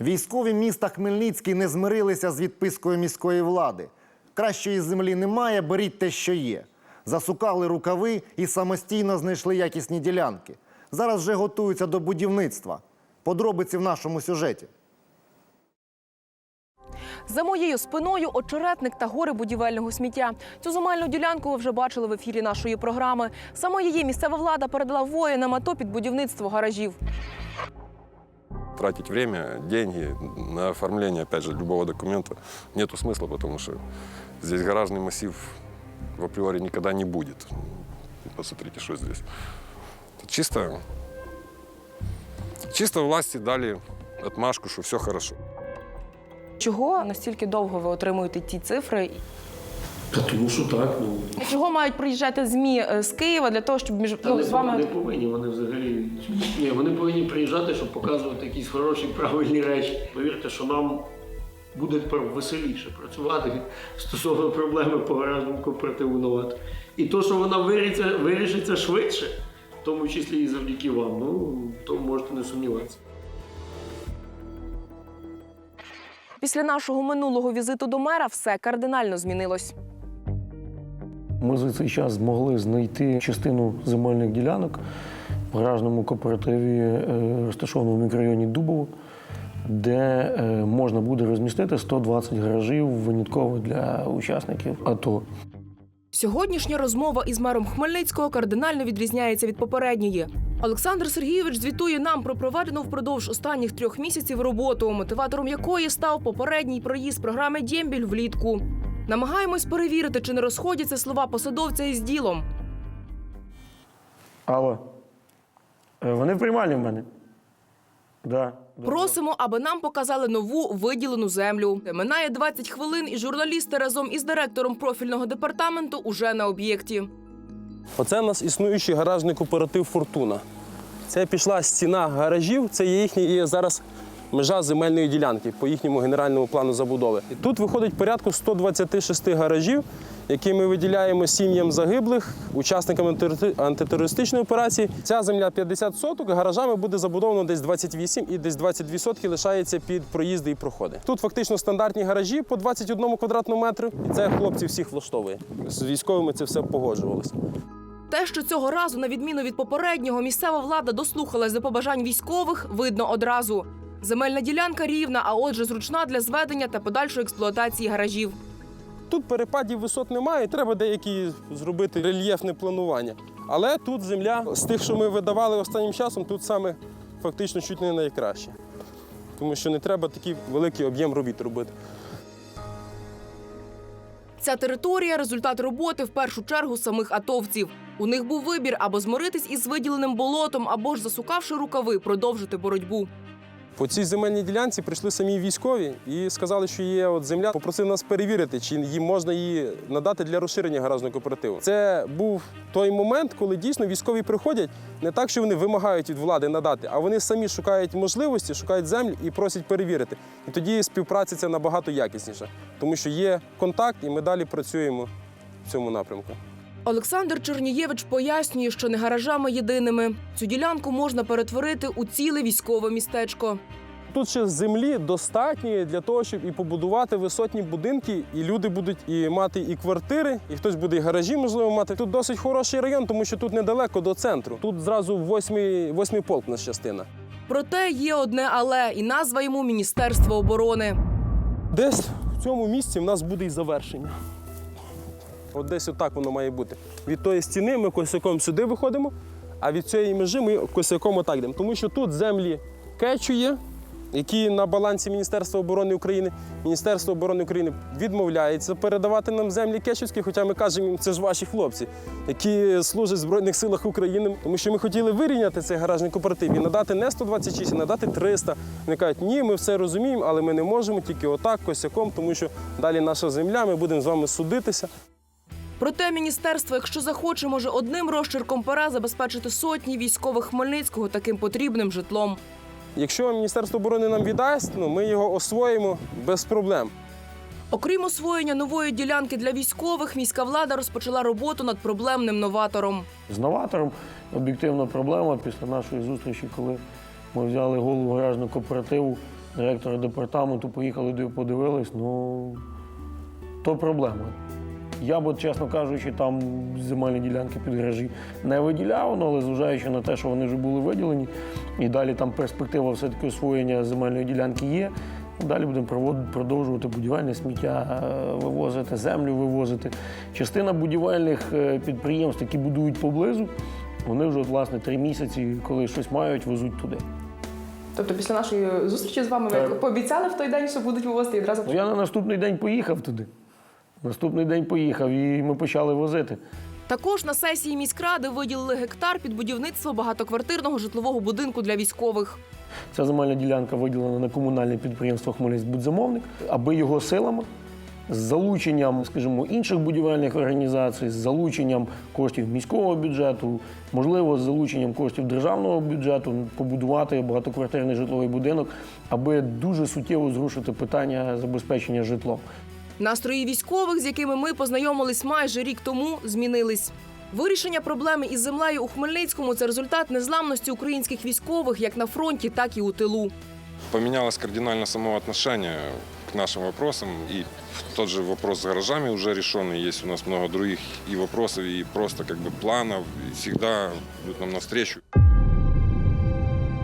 Військові міста Хмельницький не змирилися з відпискою міської влади. Кращої землі немає, беріть те, що є. Засукали рукави і самостійно знайшли якісні ділянки. Зараз вже готуються до будівництва. Подробиці в нашому сюжеті. За моєю спиною очеретник та гори будівельного сміття. Цю земельну ділянку ви вже бачили в ефірі нашої програми. Саме її місцева влада передала воїнам АТО під будівництво гаражів. Тратить время, деньги на оформление, опять же, любого документа нету смысла, потому что здесь гаражный массив в априори никогда не будет. Посмотрите, что здесь. Чисто, чисто власти дали отмашку, что все хорошо. Чого настільки довго ви отримуєте ті цифри? Та тому що так, ну. Чого мають приїжджати змі е, з Києва для того, щоб між ну, з пов- не повинні вони взагалі. Ні, вони повинні приїжджати, щоб показувати якісь хороші, правильні речі. Повірте, що нам буде тепер веселіше працювати стосовно проблеми по гаражному кооперативу «Новат». І то, що вона вирішиться, вирішиться швидше, в тому числі і завдяки вам, ну то можете не сумніватися. після нашого минулого візиту до мера все кардинально змінилось. Ми за цей час змогли знайти частину земельних ділянок в гаражному кооперативі, е, розташованому в мікрорайоні Дубово, де е, можна буде розмістити 120 гаражів винятково для учасників АТО. Сьогоднішня розмова із мером Хмельницького кардинально відрізняється від попередньої. Олександр Сергійович звітує нам про проведену впродовж останніх трьох місяців роботу, мотиватором якої став попередній проїзд програми Дємбіль влітку. Намагаємось перевірити, чи не розходяться слова посадовця із ділом. Алло, е, вони в приймальні в мене. Да. да. Просимо, аби нам показали нову виділену землю. Минає 20 хвилин, і журналісти разом із директором профільного департаменту уже на об'єкті. Оце у нас існуючий гаражний кооператив Фортуна. Це пішла стіна гаражів, це є їхня і зараз межа земельної ділянки по їхньому генеральному плану забудови. І тут виходить порядку 126 гаражів, які ми виділяємо сім'ям загиблих, учасникам антитерористи- антитерористичної операції. Ця земля 50 соток, гаражами буде забудовано десь 28 і десь 22 сотки лишається під проїзди і проходи. Тут фактично стандартні гаражі по 21 квадратному метру. І це хлопці всіх влаштовує. З військовими це все погоджувалося. Те, що цього разу, на відміну від попереднього, місцева влада дослухалась до побажань військових, видно одразу. Земельна ділянка рівна, а отже, зручна для зведення та подальшої експлуатації гаражів. Тут перепадів висот немає, треба деякі зробити рельєфне планування. Але тут земля з тих, що ми видавали останнім часом, тут саме фактично чуть не найкраще. Тому що не треба такий великий об'єм робіт робити. Ця територія результат роботи в першу чергу самих атовців. У них був вибір або змиритись із виділеним болотом, або ж засукавши рукави, продовжити боротьбу. По цій земельній ділянці прийшли самі військові і сказали, що є от земля. Попросили нас перевірити, чи їм можна її надати для розширення гаражного кооперативу. Це був той момент, коли дійсно військові приходять не так, що вони вимагають від влади надати, а вони самі шукають можливості, шукають землі і просять перевірити. І тоді співпраця ця набагато якісніша, тому що є контакт, і ми далі працюємо в цьому напрямку. Олександр Чернієвич пояснює, що не гаражами єдиними. Цю ділянку можна перетворити у ціле військове містечко. Тут ще землі достатньо для того, щоб і побудувати висотні будинки, і люди будуть і мати і квартири, і хтось буде і гаражі, можливо, мати. Тут досить хороший район, тому що тут недалеко до центру. Тут зразу восьмий, восьмий полк у нас частина. Проте є одне але, і назва йому Міністерство оборони. Десь в цьому місці в нас буде і завершення. От десь отак воно має бути. Від тої стіни ми косяком сюди виходимо, а від цієї межі ми косяком отак йдемо. Тому що тут землі кечу є, які на балансі Міністерства оборони України. Міністерство оборони України відмовляється передавати нам землі кечівські, хоча ми кажемо це ж ваші хлопці, які служать в Збройних силах України. Тому що ми хотіли вирівняти цей гаражний кооператив і надати не 126, а надати 300. Вони кажуть, ні, ми все розуміємо, але ми не можемо тільки отак, косяком, тому що далі наша земля, ми будемо з вами судитися. Проте міністерство, якщо захоче, може одним розчерком пера забезпечити сотні військових Хмельницького таким потрібним житлом. Якщо Міністерство оборони нам віддасть, ну, ми його освоїмо без проблем. Окрім освоєння нової ділянки для військових, міська влада розпочала роботу над проблемним новатором. З новатором об'єктивна проблема після нашої зустрічі, коли ми взяли голову гаражного кооперативу директора департаменту, поїхали подивились, ну то проблема. Я б, чесно кажучи, там земельні ділянки під гаражі не виділяв, ну, але зважаючи на те, що вони вже були виділені, і далі там перспектива все-таки освоєння земельної ділянки є. Далі будемо продовжувати будівельне сміття е, вивозити, землю вивозити. Частина будівельних е, підприємств, які будують поблизу, вони вже власне три місяці, коли щось мають, везуть туди. Тобто після нашої зустрічі з вами ви пообіцяли в той день, що будуть вивозити і одразу. Ну, я на наступний день поїхав туди. Наступний день поїхав і ми почали возити. Також на сесії міськради виділили гектар під будівництво багатоквартирного житлового будинку для військових. Ця земельна ділянка виділена на комунальне підприємство Хмельницькбудзамовник, аби його силами з залученням, скажімо, інших будівельних організацій, з залученням коштів міського бюджету, можливо, з залученням коштів державного бюджету побудувати багатоквартирний житловий будинок, аби дуже суттєво зрушити питання забезпечення житлом. Настрої військових, з якими ми познайомились майже рік тому, змінились. Вирішення проблеми із землею у Хмельницькому це результат незламності українських військових як на фронті, так і у тилу. Поменялось кардинально само отношение к нашим вопросам. И тот же вопрос с гаражами уже решенный. Есть у нас много других и вопросов, и просто как бы планов. И всегда нам навстречу.